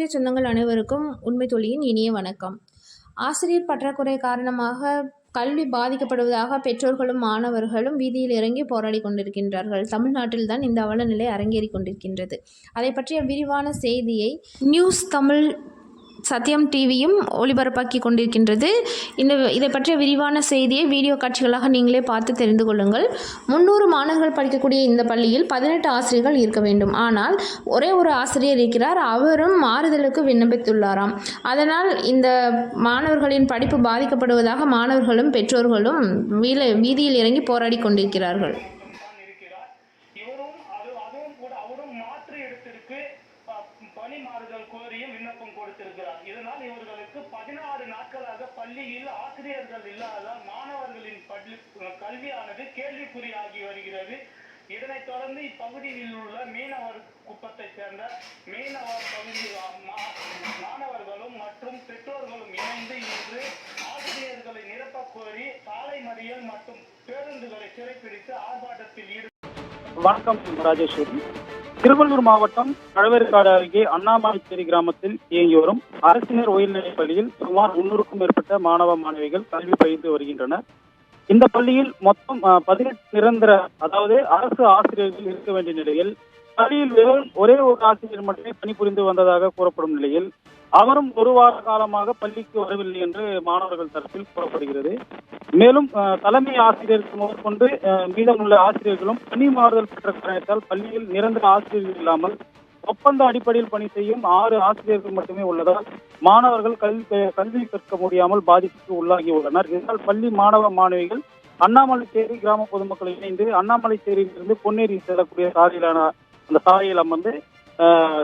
ஆசிரியர் சொந்தங்கள் அனைவருக்கும் உண்மை தொழியின் இனிய வணக்கம். ஆசிரியர் பற்றாக்குறை காரணமாக கல்வி பாதிக்கப்படுவதாக பெற்றோர்களும் மாணவர்களும் வீதியில் இறங்கி போராடி கொண்டிருக்கின்றார்கள். தமிழ்நாட்டில் தான் இந்த அவல நிலை அரங்கேறி கொண்டிருக்கின்றது. அதை பற்றிய விரிவான செய்தியை நியூஸ் தமிழ் சத்யம் டிவியும் ஒளிபரப்பாக்கி கொண்டிருக்கின்றது இந்த இதை பற்றிய விரிவான செய்தியை வீடியோ காட்சிகளாக நீங்களே பார்த்து தெரிந்து கொள்ளுங்கள். முந்நூறு மாணவர்கள் படிக்கக்கூடிய இந்த பள்ளியில் பதினெட்டு ஆசிரியர்கள் இருக்க வேண்டும். ஆனால் ஒரே ஒரு ஆசிரியர் இருக்கிறார். அவரும் மாறுதலுக்கு விண்ணப்பித்துள்ளாராம். அதனால் இந்த மாணவர்களின் படிப்பு பாதிக்கப்படுவதாக மாணவர்களும் பெற்றோர்களும் வீல வீதியில் இறங்கி போராடி கொண்டிருக்கிறார்கள் தான் இருக்கிறார் இவரும் அது அதுவும் கூட அவரும் மாற்று இடத்திற்கு அஹ், பணி மாறுதல் கோரியும் விண்ணப்பம் கொடுத்திருக்கிறார். இதனால் இவர்களுக்கு பதினாறு நாட்களாக பள்ளியில் ஆசிரியர்கள் இல்லாததால் மாணவர்களின் பள்ளி கல்வியானது கேள்விக்குறியாகி வருகிறது. இதனைத் தொடர்ந்து இப்பகுதியில் உள்ள மீனவர் குப்பத்தை சேர்ந்த மீனவர் பகுதி மாணவர்களும் மற்றும் பெற்றோர்களும் இணைந்து இன்று ஆசிரியர்களை நிரப்ப கோரி சாலை மறியல் மற்றும் பேருந்துகளை சிறைப்பிடித்து ஆர்ப்பாட்டத்தில் ஈடுபட்டு வணக்கம் ராஜேஸ்வரி திருவள்ளூர் மாவட்டம் கழவேற்காடு அருகே அண்ணாமலைச்சேரி கிராமத்தில் இயங்கி வரும் அரசினர் உயர்நிலைப் பள்ளியில் சுமார் முன்னூறுக்கும் மேற்பட்ட மாணவ மாணவிகள் கல்வி பயின்று வருகின்றனர். இந்த பள்ளியில் மொத்தம் பதினெட்டு நிரந்தர அதாவது அரசு ஆசிரியர்கள் இருக்க வேண்டிய நிலையில் பள்ளியில் வெறும் ஒரே ஒரு ஆசிரியர் மட்டுமே பணிபுரிந்து வந்ததாக கூறப்படும் நிலையில் அவரும் ஒரு வார காலமாக பள்ளிக்கு வரவில்லை என்று மாணவர்கள் தரப்பில் கூறப்படுகிறது. மேலும் தலைமை ஆசிரியருக்கு முதற்கொண்டு மீதமுள்ள ஆசிரியர்களும் பணி மாறுதல் பெற்ற காரணத்தால் பள்ளியில் நிரந்தர ஆசிரியர்கள் இல்லாமல் ஒப்பந்த அடிப்படையில் பணி செய்யும் ஆறு ஆசிரியர்கள் மட்டுமே உள்ளதால் மாணவர்கள் கல்வி கல்வி கற்க முடியாமல் பாதிப்புக்கு உள்ளாகி உள்ளனர். இதனால் பள்ளி மாணவ மாணவிகள் அண்ணாமலைச்சேரி கிராம பொதுமக்கள் இணைந்து அண்ணாமலைச்சேரியிலிருந்து பொன்னேரி செல்லக்கூடிய சாலையிலான அந்த சாலையில் அமர்ந்து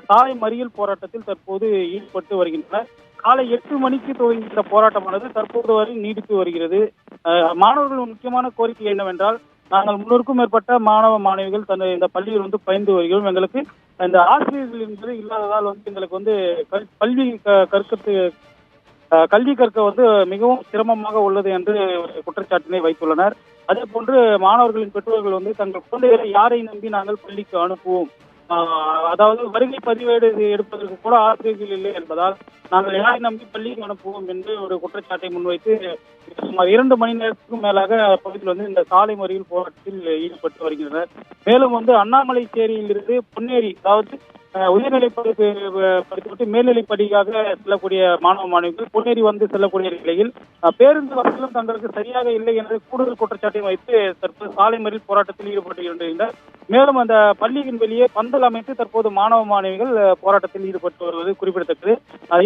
சாலை மறியல் போராட்டத்தில் தற்போது ஈடுபட்டு வருகின்றனர். காலை எட்டு மணிக்கு துவங்கி இந்த போராட்டமானது தற்போது வரை நீடித்து வருகிறது. அஹ், மாணவர்களின் முக்கியமான கோரிக்கை என்னவென்றால் நாங்கள் முன்னூறுக்கும் மேற்பட்ட மாணவ மாணவிகள் தன் இந்த பள்ளியில் வந்து பயந்து வருகிறோம். எங்களுக்கு இந்த ஆசிரியர்கள் என்பது இல்லாததால் வந்து எங்களுக்கு வந்து கல்- கல்வி க- கற்கத்து கல்வி கற்க வந்து மிகவும் சிரமமாக உள்ளது என்று குற்றச்சாட்டினை வைத்துள்ளனர். அதே போன்று மாணவர்களின் பெற்றோர்கள் வந்து தங்கள் குழந்தைகளை யாரை நம்பி நாங்கள் பள்ளிக்கு அனுப்புவோம்? அதாவது வருகை பதிவேடு எடுப்பதற்கு கூட ஆசிரியர்கள் இல்லை என்பதால் நாங்கள் யாரை நம்பி பள்ளிக்கு அனுப்புவோம் என்று ஒரு குற்றச்சாட்டை முன்வைத்து சுமார் இரண்டு மணி நேரத்துக்கும் மேலாக பகுதியில் வந்து இந்த சாலை மறியல் போராட்டத்தில் ஈடுபட்டு வருகின்றனர். மேலும் வந்து அண்ணாமலைச்சேரியிலிருந்து பொன்னேரி அதாவது உயர்நிலை படிப்பு படித்துவிட்டு மேல்நிலை படிக்காக செல்லக்கூடிய மாணவ மாணவிகள் பொன்னேறி வந்து செல்லக்கூடிய நிலையில் பேருந்து வசதிகளும் தங்களுக்கு சரியாக இல்லை என்று கூடுதல் குற்றச்சாட்டை வைத்து தற்போது சாலை மறியல் போராட்டத்தில் ஈடுபட்டுகின்றனர் மேலும் அந்த பள்ளியின் வெளியே பந்தல் அமைத்து தற்போது மாணவ மாணவிகள் போராட்டத்தில் ஈடுபட்டு வருவது குறிப்பிடத்தக்கது.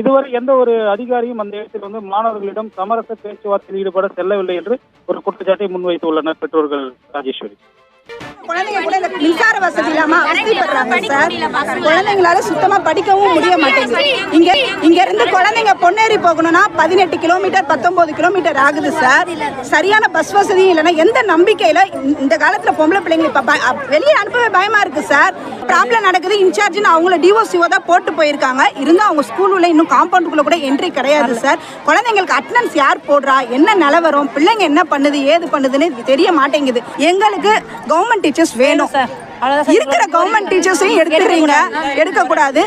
இதுவரை எந்த ஒரு அதிகாரியும் அந்த இடத்தில் வந்து மாணவர்களிடம் சமரச பேச்சுவார்த்தையில் ஈடுபட செல்லவில்லை என்று ஒரு குற்றச்சாட்டை முன்வைத்துள்ளனர் பெற்றோர்கள் ராஜேஸ்வரி. குழந்தைங்க கூட இந்த மின்சார வசதி இல்லாம அவதிப்படுறாங்க சார். குழந்தைங்களால சுத்தமா படிக்கவும் முடிய மாட்டேங்குது. இங்க இங்க இருந்து குழந்தைங்க பொன்னேரி போகணும்னா பதினெட்டு கிலோமீட்டர் பத்தொன்பது கிலோமீட்டர் ஆகுது சார். சரியான பஸ் வசதியும் இல்லைன்னா எந்த நம்பிக்கையில இந்த- காலத்துல பொம்பளை பிள்ளைங்க இப்ப வெளியே அனுப்பவே பயமா இருக்கு சார். ப்ராப்ளம் நடக்குது இன்சார்ஜ்னு அவங்கள டிஓசிஓ தான் போட்டு போயிருக்காங்க. இருந்தா அவங்க ஸ்கூல் உள்ள இன்னும் காம்பவுண்டுக்குள்ள கூட என்ட்ரி கிடையாது சார். குழந்தைங்களுக்கு அட்டனன்ஸ் யார் போடுறா? என்ன நிலவரம்? பிள்ளைங்க என்ன பண்ணுது? ஏது பண்ணுதுன்னு தெரிய மாட்டேங்குது. எங்களுக்கு கவர்மெண்ட் டீச்சர்ஸ் வேணும். இருக்கிற கவர்மெண்ட் டீச்சர்ஸையும் எடுத்துறீங்க. எடுக்க கூடாது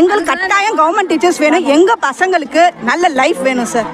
எங்களுக்கு கட்டாயம் கவர்மெண்ட் டீச்சர்ஸ் வேணும். எங்க பசங்களுக்கு நல்ல லைஃப் வேணும் சார்